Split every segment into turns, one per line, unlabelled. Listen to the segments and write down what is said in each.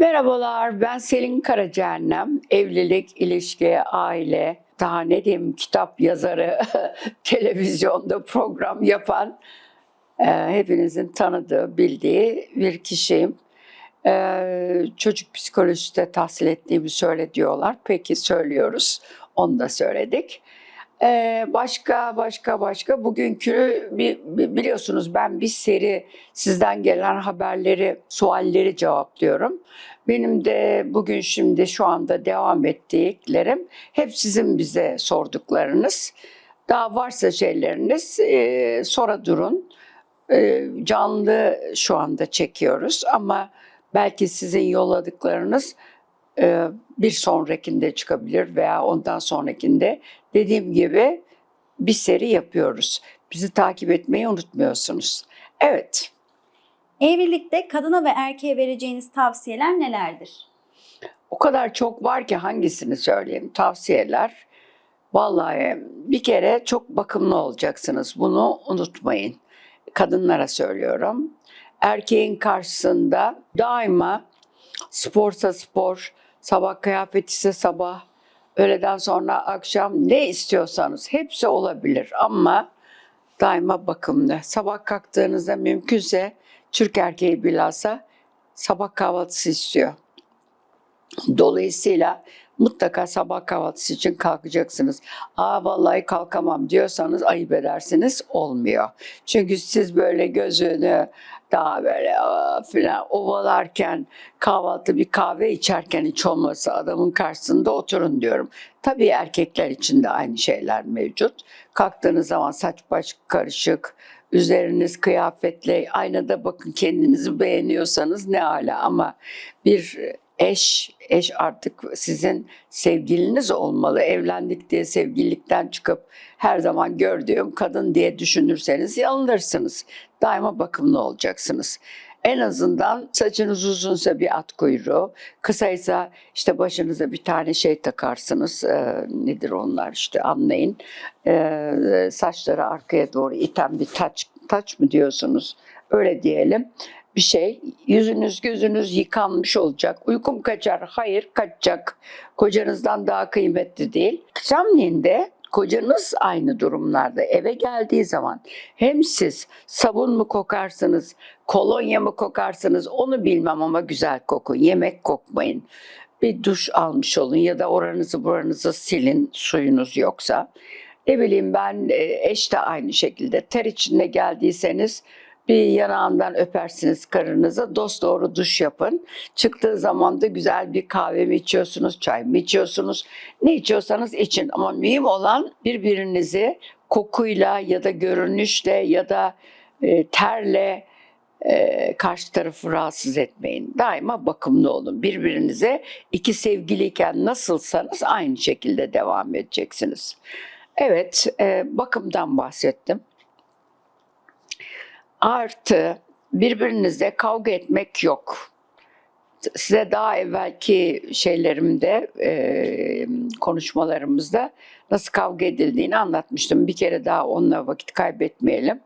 Merhabalar, ben Selin Karacaannem. Evlilik, ilişki, aile, daha ne diyeyim kitap yazarı, televizyonda program yapan e, hepinizin tanıdığı, bildiği bir kişiyim. E, çocuk psikolojide tahsil ettiğimi söyle diyorlar. Peki söylüyoruz, onu da söyledik. E, başka başka başka bugünkü bi- bi- biliyorsunuz ben bir seri sizden gelen haberleri, sualleri cevaplıyorum. Benim de bugün şimdi şu anda devam ettiklerim hep sizin bize sorduklarınız. Daha varsa şeyleriniz e, sonra durun. E, canlı şu anda çekiyoruz ama belki sizin yolladıklarınız e, bir sonrakinde çıkabilir veya ondan sonrakinde. Dediğim gibi bir seri yapıyoruz. Bizi takip etmeyi unutmuyorsunuz. Evet.
Evlilikte kadına ve erkeğe vereceğiniz tavsiyeler nelerdir?
O kadar çok var ki hangisini söyleyeyim? Tavsiyeler. Vallahi bir kere çok bakımlı olacaksınız. Bunu unutmayın. Kadınlara söylüyorum. Erkeğin karşısında daima sporsa spor, sabah kıyafeti ise sabah, öğleden sonra akşam ne istiyorsanız hepsi olabilir ama daima bakımlı. Sabah kalktığınızda mümkünse Türk erkeği bilhassa sabah kahvaltısı istiyor. Dolayısıyla mutlaka sabah kahvaltısı için kalkacaksınız. Aa vallahi kalkamam diyorsanız ayıp edersiniz olmuyor. Çünkü siz böyle gözünü daha böyle filan ovalarken kahvaltı bir kahve içerken hiç olmasa adamın karşısında oturun diyorum. Tabii erkekler için de aynı şeyler mevcut. Kalktığınız zaman saç baş karışık, üzeriniz kıyafetle aynada bakın kendinizi beğeniyorsanız ne hala ama bir eş, eş artık sizin sevgiliniz olmalı. Evlendik diye sevgililikten çıkıp her zaman gördüğüm kadın diye düşünürseniz yanılırsınız. Daima bakımlı olacaksınız. En azından saçınız uzunsa bir at kuyruğu, kısaysa işte başınıza bir tane şey takarsınız. Ee, nedir onlar işte anlayın. Ee, saçları arkaya doğru iten bir taç, taç mı diyorsunuz? Öyle diyelim bir şey. Yüzünüz gözünüz yıkanmış olacak. Uykum kaçar. Hayır kaçacak. Kocanızdan daha kıymetli değil. Akşamleyin kocanız aynı durumlarda eve geldiği zaman hem siz sabun mu kokarsınız, kolonya mı kokarsınız onu bilmem ama güzel kokun. Yemek kokmayın. Bir duş almış olun ya da oranızı buranızı silin suyunuz yoksa. Ne bileyim ben e, eş de aynı şekilde ter içinde geldiyseniz bir yanağından öpersiniz karınıza. Dost doğru duş yapın. Çıktığı zaman da güzel bir kahve mi içiyorsunuz, çay mı içiyorsunuz? Ne içiyorsanız için. Ama mühim olan birbirinizi kokuyla ya da görünüşle ya da e, terle e, karşı tarafı rahatsız etmeyin. Daima bakımlı olun. Birbirinize iki sevgiliyken nasılsanız aynı şekilde devam edeceksiniz. Evet, e, bakımdan bahsettim. Artı birbirinizle kavga etmek yok. Size daha evvelki şeylerimde, e, konuşmalarımızda nasıl kavga edildiğini anlatmıştım. Bir kere daha onunla vakit kaybetmeyelim.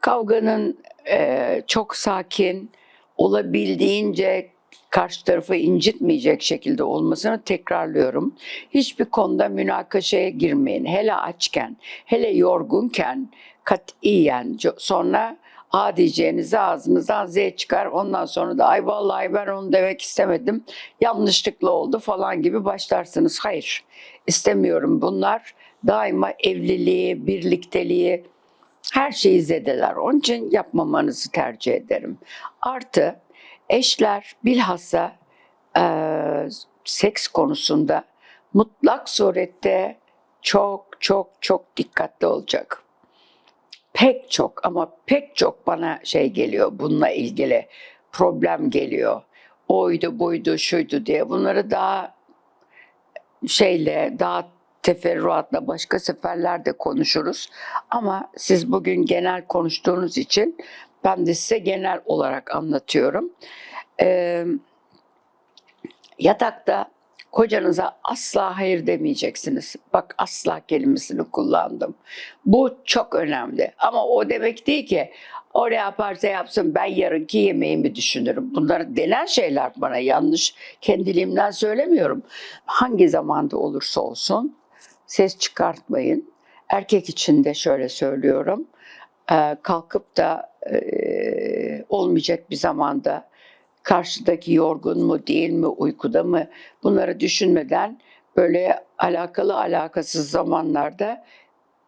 Kavganın e, çok sakin, olabildiğince karşı tarafı incitmeyecek şekilde olmasını tekrarlıyorum. Hiçbir konuda münakaşaya girmeyin. Hele açken, hele yorgunken katiyen sonra A diyeceğinize ağzınızdan Z çıkar. Ondan sonra da ay vallahi ben onu demek istemedim. Yanlışlıkla oldu falan gibi başlarsınız. Hayır istemiyorum. Bunlar daima evliliği, birlikteliği, her şeyi zedeler. Onun için yapmamanızı tercih ederim. Artı eşler bilhassa eee, seks konusunda mutlak surette çok çok çok dikkatli olacak. Pek çok ama pek çok bana şey geliyor bununla ilgili problem geliyor. Oydu buydu şuydu diye bunları daha şeyle daha teferruatla başka seferlerde konuşuruz. Ama siz bugün genel konuştuğunuz için ben de size genel olarak anlatıyorum. Ee, yatakta kocanıza asla hayır demeyeceksiniz. Bak asla kelimesini kullandım. Bu çok önemli. Ama o demek değil ki O ne yaparsa yapsın ben yarınki yemeğimi düşünürüm. Bunlar denen şeyler bana yanlış kendiliğimden söylemiyorum. Hangi zamanda olursa olsun ses çıkartmayın. Erkek için de şöyle söylüyorum. Kalkıp da olmayacak bir zamanda karşıdaki yorgun mu değil mi uykuda mı bunları düşünmeden böyle alakalı alakasız zamanlarda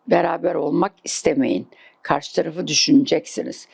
beraber olmak istemeyin. Karşı tarafı düşüneceksiniz.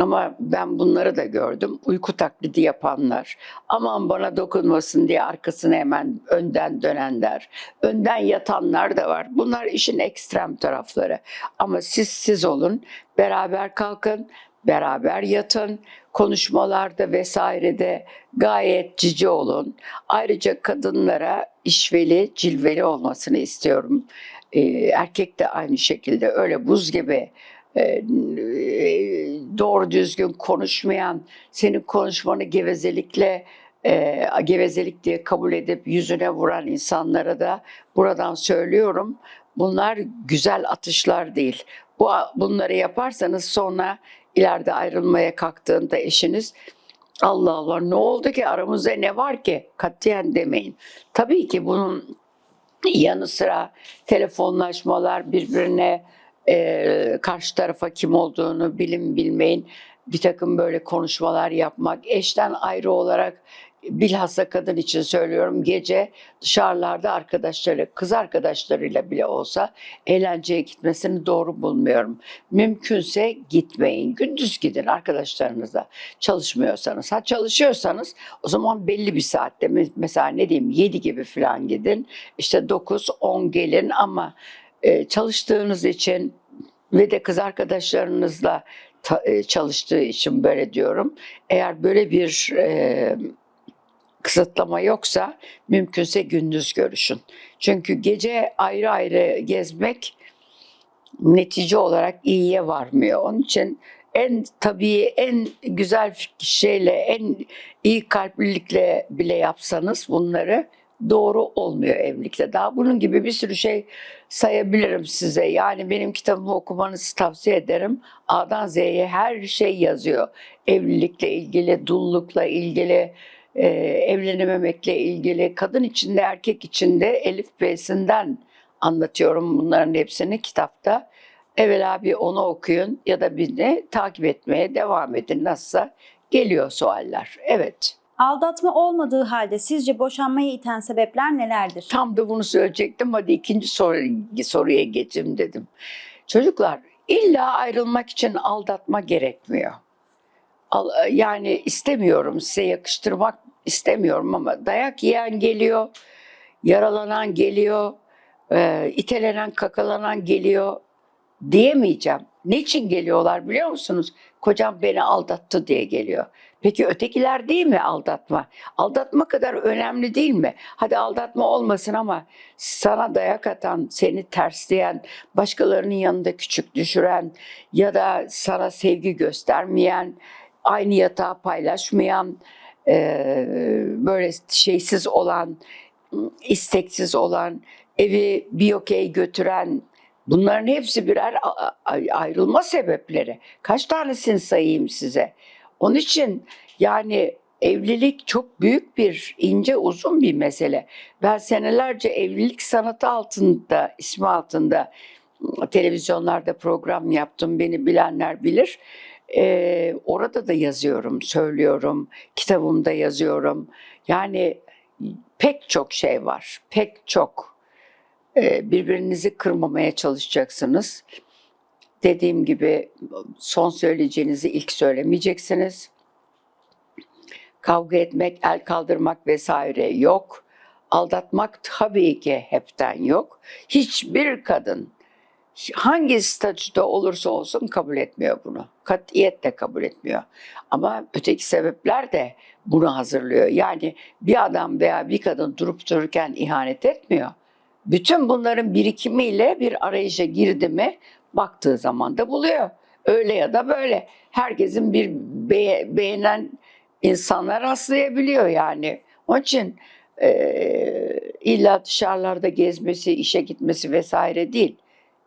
Ama ben bunları da gördüm. Uyku taklidi yapanlar, aman bana dokunmasın diye arkasına hemen önden dönenler, önden yatanlar da var. Bunlar işin ekstrem tarafları. Ama siz siz olun, beraber kalkın, beraber yatın, konuşmalarda vesairede gayet cici olun. Ayrıca kadınlara işveli, cilveli olmasını istiyorum. Ee, erkek de aynı şekilde öyle buz gibi e, doğru düzgün konuşmayan, senin konuşmanı gevezelikle e, gevezelik diye kabul edip yüzüne vuran insanlara da buradan söylüyorum. Bunlar güzel atışlar değil. Bu bunları yaparsanız sonra ileride ayrılmaya kalktığında eşiniz Allah Allah ne oldu ki? Aramızda ne var ki? Katiyen demeyin. Tabii ki bunun yanı sıra telefonlaşmalar birbirine e, karşı tarafa kim olduğunu bilin bilmeyin. Bir takım böyle konuşmalar yapmak eşten ayrı olarak bilhassa kadın için söylüyorum gece dışarılarda arkadaşları kız arkadaşlarıyla bile olsa eğlenceye gitmesini doğru bulmuyorum. Mümkünse gitmeyin. Gündüz gidin arkadaşlarınızla. Çalışmıyorsanız. Ha çalışıyorsanız o zaman belli bir saatte mesela ne diyeyim 7 gibi falan gidin. İşte 9-10 gelin ama e, çalıştığınız için ve de kız arkadaşlarınızla e, çalıştığı için böyle diyorum. Eğer böyle bir e, kısıtlama yoksa mümkünse gündüz görüşün. Çünkü gece ayrı ayrı gezmek netice olarak iyiye varmıyor. Onun için en tabii en güzel şeyle, en iyi kalplilikle bile yapsanız bunları doğru olmuyor evlilikte. Daha bunun gibi bir sürü şey sayabilirim size. Yani benim kitabımı okumanızı tavsiye ederim. A'dan Z'ye her şey yazıyor. Evlilikle ilgili, dullukla ilgili, e, evlenememekle ilgili, kadın içinde, erkek içinde Elif B'sinden anlatıyorum bunların hepsini kitapta. Evvela bir onu okuyun ya da bir de takip etmeye devam edin. Nasılsa geliyor sualler. Evet.
Aldatma olmadığı halde sizce boşanmaya iten sebepler nelerdir?
Tam da bunu söyleyecektim. Hadi ikinci soru, soruya geçeyim dedim. Çocuklar illa ayrılmak için aldatma gerekmiyor. Al- Yani istemiyorum size yakıştırmak istemiyorum ama dayak yiyen geliyor, yaralanan geliyor, e, itelenen, kakalanan geliyor diyemeyeceğim. Niçin geliyorlar biliyor musunuz? Kocam beni aldattı diye geliyor. Peki ötekiler değil mi aldatma? Aldatma kadar önemli değil mi? Hadi aldatma olmasın ama sana dayak atan, seni tersleyen, başkalarının yanında küçük düşüren ya da sana sevgi göstermeyen, aynı yatağı paylaşmayan, eee, böyle şeysiz olan, isteksiz olan, evi bir okey götüren bunların hepsi birer ayrılma sebepleri. Kaç tanesini sayayım size? Onun için yani evlilik çok büyük bir ince uzun bir mesele. Ben senelerce evlilik sanatı altında ismi altında ıı, televizyonlarda program yaptım. Beni bilenler bilir. Ee, orada da yazıyorum, söylüyorum, kitabımda yazıyorum. Yani pek çok şey var, pek çok. Ee, birbirinizi kırmamaya çalışacaksınız. Dediğim gibi son söyleyeceğinizi ilk söylemeyeceksiniz. Kavga etmek, el kaldırmak vesaire yok. Aldatmak tabii ki hepten yok. Hiçbir kadın hangi statüde olursa olsun kabul etmiyor bunu. Katiyetle kabul etmiyor. Ama öteki sebepler de bunu hazırlıyor. Yani bir adam veya bir kadın durup dururken ihanet etmiyor. Bütün bunların birikimiyle bir arayışa girdi mi baktığı zaman da buluyor. Öyle ya da böyle. Herkesin bir be- beğenen insanlar rastlayabiliyor yani. Onun için eee illa dışarılarda gezmesi, işe gitmesi vesaire değil.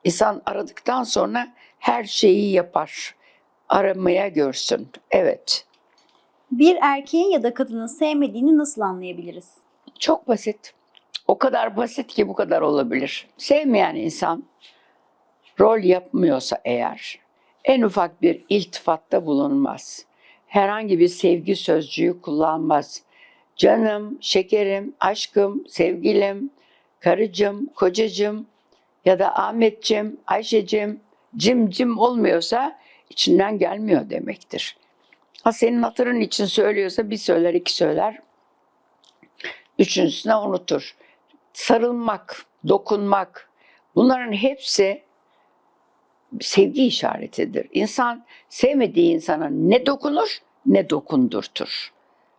İnsan aradıktan sonra her şeyi yapar. aramaya görsün. Evet.
Bir erkeğin ya da kadının sevmediğini nasıl anlayabiliriz?
Çok basit. O kadar basit ki bu kadar olabilir. Sevmeyen insan rol yapmıyorsa eğer en ufak bir iltifatta bulunmaz. Herhangi bir sevgi sözcüğü kullanmaz. Canım, şekerim, aşkım, sevgilim, karıcım, kocacım ya da Ahmetcim, Ayşecim, cim cim olmuyorsa içinden gelmiyor demektir. Ha senin hatırın için söylüyorsa bir söyler, iki söyler. Üçüncüsüne unutur. Sarılmak, dokunmak bunların hepsi sevgi işaretidir. İnsan sevmediği insana ne dokunur ne dokundurtur.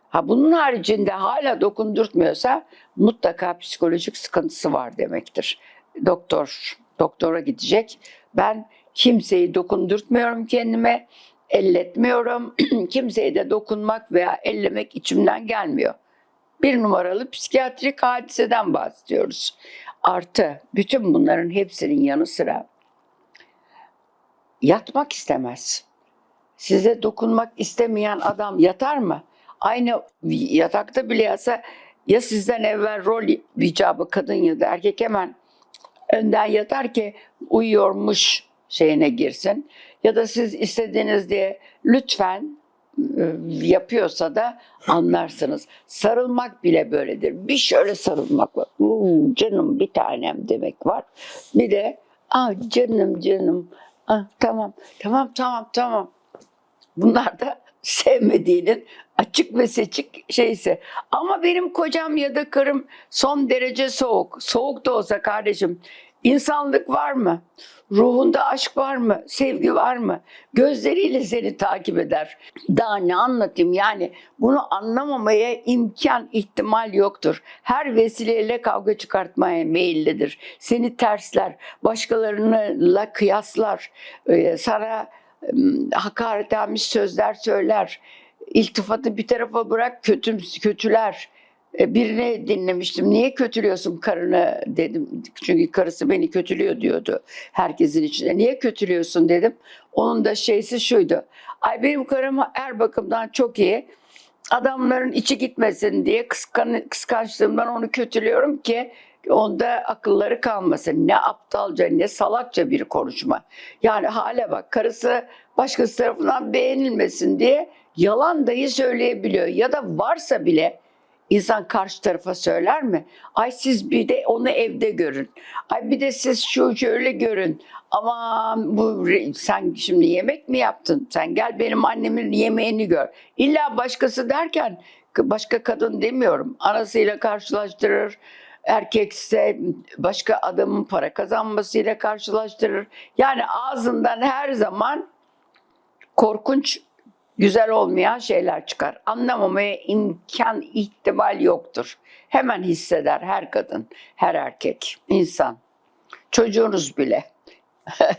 Ha bunun haricinde hala dokundurtmuyorsa mutlaka psikolojik sıkıntısı var demektir. Doktor doktora gidecek. Ben kimseyi dokundurtmuyorum kendime, elletmiyorum. Kimseye de dokunmak veya ellemek içimden gelmiyor. Bir numaralı psikiyatrik hadiseden bahsediyoruz. Artı bütün bunların hepsinin yanı sıra yatmak istemez. Size dokunmak istemeyen adam yatar mı? Aynı yatakta bile yatsa ya sizden evvel rol icabı kadın ya da erkek hemen önden yatar ki uyuyormuş şeyine girsin. Ya da siz istediğiniz diye lütfen e, yapıyorsa da anlarsınız. Sarılmak bile böyledir. Bir şöyle sarılmak var. "Uuu, canım bir tanem demek var. Bir de ah canım canım. Ah, tamam tamam tamam tamam. Bunlar da sevmediğinin açık ve seçik şeyse. Ama benim kocam ya da karım son derece soğuk. Soğuk da olsa kardeşim insanlık var mı? Ruhunda aşk var mı? Sevgi var mı? Gözleriyle seni takip eder. Daha ne anlatayım yani bunu anlamamaya imkan ihtimal yoktur. Her vesileyle kavga çıkartmaya meyillidir. Seni tersler, başkalarıyla kıyaslar, e, sana hakaretamiz sözler söyler. İltifatı bir tarafa bırak kötüm, kötüler. E, Birini dinlemiştim. Niye kötülüyorsun karını dedim. Çünkü karısı beni kötülüyor diyordu herkesin içinde. Niye kötülüyorsun dedim. Onun da şeysi şuydu. Ay benim karım her bakımdan çok iyi. Adamların içi gitmesin diye kıskan, kıskançlığımdan onu kötülüyorum ki onda akılları kalmasın. Ne aptalca ne salakça bir konuşma. Yani hale bak karısı başkası tarafından beğenilmesin diye yalan dahi söyleyebiliyor. Ya da varsa bile insan karşı tarafa söyler mi? Ay siz bir de onu evde görün. Ay bir de siz şu şöyle görün. Aman bu sen şimdi yemek mi yaptın? Sen gel benim annemin yemeğini gör. İlla başkası derken başka kadın demiyorum. Anasıyla karşılaştırır. Erkekse başka adamın para kazanmasıyla karşılaştırır. Yani ağzından her zaman korkunç güzel olmayan şeyler çıkar. Anlamamaya imkan, ihtimal yoktur. Hemen hisseder her kadın, her erkek, insan. Çocuğunuz bile.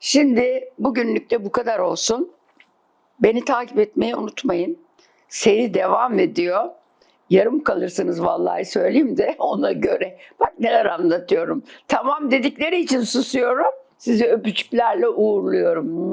Şimdi bugünlük de bu kadar olsun. Beni takip etmeyi unutmayın. Seri devam ediyor. Yarım kalırsınız vallahi söyleyeyim de ona göre. Bak neler anlatıyorum. Tamam dedikleri için susuyorum. Sizi öpücüklerle uğurluyorum.